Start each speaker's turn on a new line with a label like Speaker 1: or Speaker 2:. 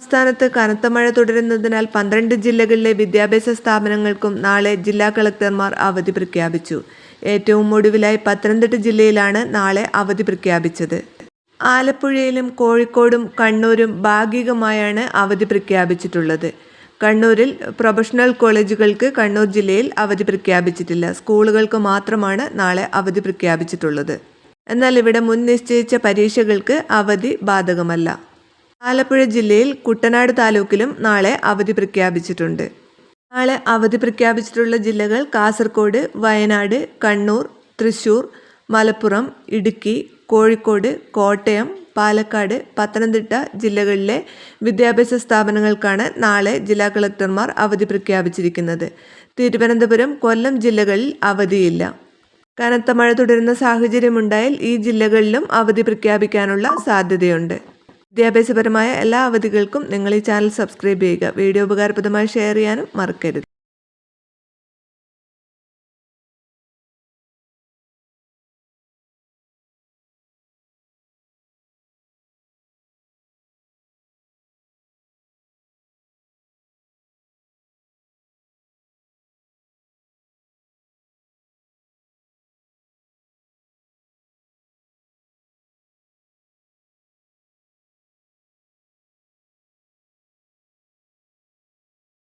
Speaker 1: സംസ്ഥാനത്ത് കനത്ത മഴ തുടരുന്നതിനാൽ പന്ത്രണ്ട് ജില്ലകളിലെ വിദ്യാഭ്യാസ സ്ഥാപനങ്ങൾക്കും നാളെ ജില്ലാ കളക്ടർമാർ അവധി പ്രഖ്യാപിച്ചു. ഏറ്റവും ഒടുവിലായി പത്തനംതിട്ട ജില്ലയിലാണ് നാളെ അവധി പ്രഖ്യാപിച്ചത്. ആലപ്പുഴയിലും കോഴിക്കോടും കണ്ണൂരും ഭാഗികമായാണ് അവധി പ്രഖ്യാപിച്ചിട്ടുള്ളത്. കണ്ണൂരിൽ പ്രൊഫഷണൽ കോളേജുകൾക്ക് കണ്ണൂർ ജില്ലയിൽ അവധി പ്രഖ്യാപിച്ചിട്ടില്ല. സ്കൂളുകൾക്ക് മാത്രമാണ് നാളെ അവധി പ്രഖ്യാപിച്ചിട്ടുള്ളത്. എന്നാൽ ഇവിടെ മുൻ നിശ്ചയിച്ച പരീക്ഷകൾക്ക് അവധി ബാധകമല്ല. ആലപ്പുഴ ജില്ലയിൽ കുട്ടനാട് താലൂക്കിലും നാളെ അവധി പ്രഖ്യാപിച്ചിട്ടുണ്ട്. നാളെ അവധി പ്രഖ്യാപിച്ചിട്ടുള്ള ജില്ലകൾ കാസർഗോഡ് വയനാട് കണ്ണൂർ തൃശൂർ മലപ്പുറം ഇടുക്കി കോഴിക്കോട് കോട്ടയം പാലക്കാട് പത്തനംതിട്ട ജില്ലകളിലെ വിദ്യാഭ്യാസ സ്ഥാപനങ്ങൾക്കാണ് നാളെ ജില്ലാ കളക്ടർമാർ അവധി പ്രഖ്യാപിച്ചിരിക്കുന്നത്. തിരുവനന്തപുരം കൊല്ലം ജില്ലകളിൽ അവധിയില്ല. കനത്ത മഴ തുടരുന്ന സാഹചര്യമുണ്ടായാൽ ഈ ജില്ലകളിലും അവധി പ്രഖ്യാപിക്കാനുള്ള സാധ്യതയുണ്ട്. വിദ്യാഭ്യാസപരമായ എല്ലാ അവധികൾക്കും നിങ്ങൾ ഈ ചാനൽ സബ്സ്ക്രൈബ് ചെയ്യുക. വീഡിയോ ഉപകാരപ്രദമായി ഷെയർ ചെയ്യാനും മറക്കരുത്.